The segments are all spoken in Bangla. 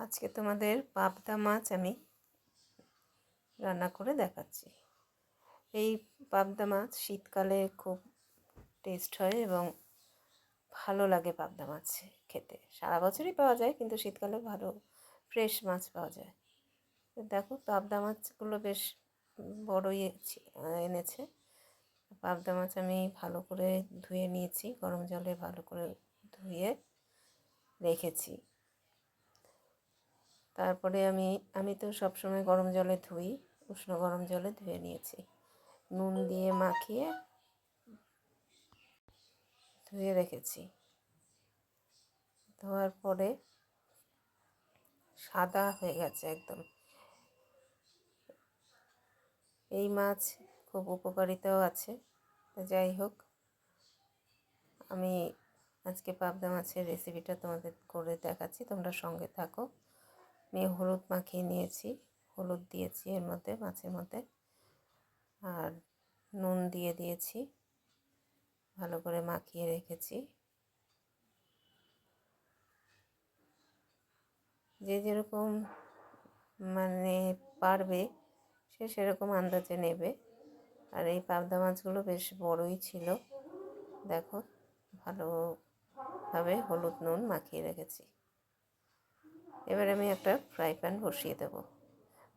আজকে তোমাদের পাবদা মাছ আমি রান্না করে দেখাচ্ছি। এই পাবদা মাছ শীতকালে খুব টেস্ট হয় এবং ভালো লাগে পাবদা মাছ খেতে। সারা বছরই পাওয়া যায়, কিন্তু শীতকালে ভালো ফ্রেশ মাছ পাওয়া যায়। দেখো পাবদা মাছগুলো বেশ বড়ই এনেছে। পাবদা মাছ আমি ভালো করে ধুয়ে নিয়েছি, গরম জলে ভালো করে ধুয়ে রেখেছি। তারপরে আমি আমি তো সবসময় গরম জলে ধুই, উষ্ণ গরম জলে ধুয়ে নিয়েছি। নুন দিয়ে মাখিয়ে ধুয়ে রেখেছি। ধোয়ার পরে সাদা হয়ে গেছে একদম। এই মাছ খুব উপকারিতাও আছে। যাই হোক, আমি আজকে পাবদা মাছের রেসিপিটা তোমাদের করে দেখাচ্ছি, তোমরা সঙ্গে থাকো। আমি হলুদ মাখিয়ে নিয়েছি। হলুদ দিয়েছি এর মধ্যে, মাছের মধ্যে। আর নুন দিয়ে দিয়েছি। ভালো করে মাখিয়ে রেখেছি। যে যেরকম মানে পারবে, সে সেরকম আন্দাজে নেবে। আর এই পাবদা মাছগুলো বেশ বড়ই ছিল। দেখো, ভালোভাবে হলুদ নুন মাখিয়ে রেখেছি। এবার আমি একটা ফ্রাই প্যান বসিয়ে দেব।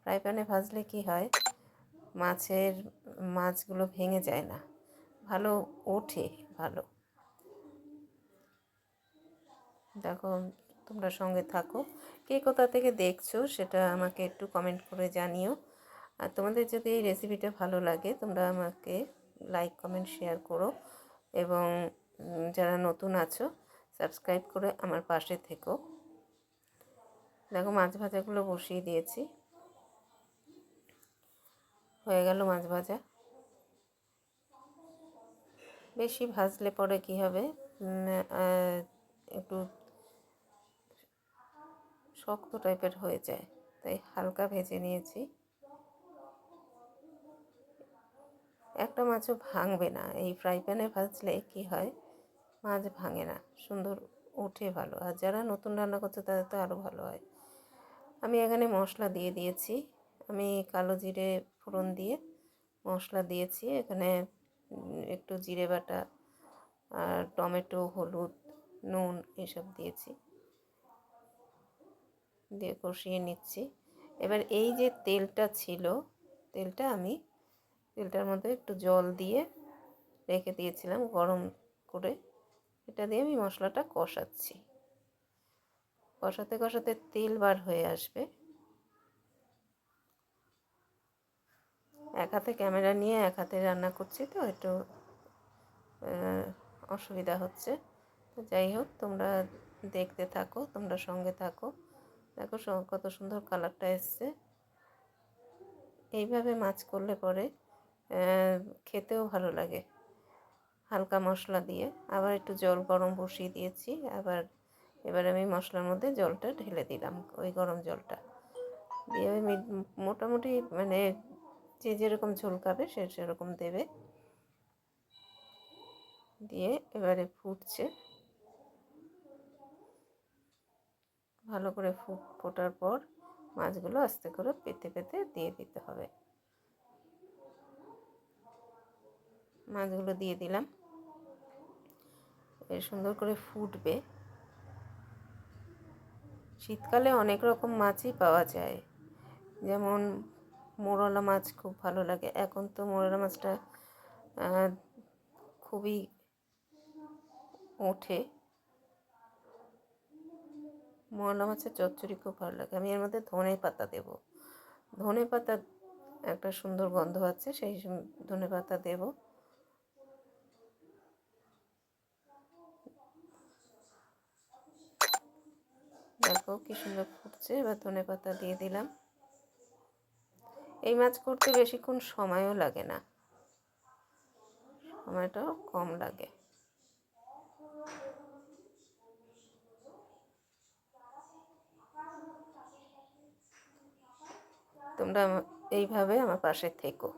ফ্রাই প্যানে ভাজলে কি হয়? মাছের, মাছগুলো ভেঙে যায় না। ভালো ওঠে, ভালো। দেখো, তোমরা সঙ্গে থাকো। কে কোথা থেকে দেখছ সেটা আমাকে একটু কমেন্ট করে জানিও। আর তোমাদের যদি এই রেসিপিটা ভালো লাগে, তোমরা আমাকে লাইক কমেন্ট শেয়ার করো। এবং যারা নতুন আছো সাবস্ক্রাইব করে আমার পাশে থেকো। দেখো মাছ ভাজাগুলো বসিয়ে দিয়েছি। হয়ে গেল মাছ ভাজা। বেশি ভাজলে পরে কি হবে? একটু শক্ত টাইপের হয়ে যায়, তাই হালকা ভেজে নিয়েছি। একটা মাছও ভাঙবে না, এই ফ্রাই প্যানে ভাজলে কি হয়? মাছ ভাঙে না, সুন্দর, ওঠে ভালো। আর যারা নতুন রান্না করছে তাদের তো আরও ভালো হয়। আমি এখানে মশলা দিয়ে দিয়েছি। আমি কালো জিরে ফোড়ন দিয়ে মশলা দিয়েছি। এখানে একটু জিরে বাটা আর টমেটো, হলুদ, নুন এসব দিয়েছি। দিয়ে কষিয়ে নিচ্ছি। এবার এই যে তেলটা ছিল, তেলটা আমি, তেলটার মধ্যে একটু জল দিয়ে রেখে দিয়েছিলাম গরম করে। এটা দিয়ে আমি মশলাটা কষাচ্ছি। কষাতে কষাতে তেল বার হয়ে আসবে। এক হাতে ক্যামেরা নিয়ে এক হাতে রান্না করছি তো, একটু অসুবিধা হচ্ছে। তো যাই হোক, তোমরা দেখতে থাকো, তোমরা সঙ্গে থাকো। দেখো কত সুন্দর কালারটা এসছে। এইভাবে মাছ করলে পরে খেতেও ভালো লাগে। হালকা মশলা দিয়ে। আবার একটু জল গরম বসিয়ে দিয়েছি, আবার এবার আমি মশলার মধ্যে জলটা ঢেলে দিলাম, ওই গরম জলটা। দিয়ে আমি মোটামুটি মানে যে যেরকম ঝোল খাবে সে সেরকম দেবে। দিয়ে এবারে ফুটছে। ভালো করে ফুট, ফোটার পর মাছগুলো আস্তে করে পেতে পেতে দিয়ে দিতে হবে। মাছগুলো দিয়ে দিলাম। সুন্দর করে ফুটবে। শীতকালে অনেক রকম মাছই পাওয়া যায়। যেমন মোরলা মাছ খুব ভালো লাগে। এখন তো মোরলা মাছটা খুবই ওঠে। মোরলা মাছের চচ্চড়ি খুব ভালো লাগে। আমি এর মধ্যে ধনে পাতা দেব। ধনে পাতা একটা সুন্দর গন্ধ আছে, সেই ধনে পাতা দেবো। দেখো কি সুন্দর ফুটছে, এবার ধনে পাতা দিয়ে দিলাম। এই মাছ করতে বেশিক্ষণ সময়ও লাগে না। সময়টাও কম লাগে। তোমরা এইভাবে আমার পাশে থেকো।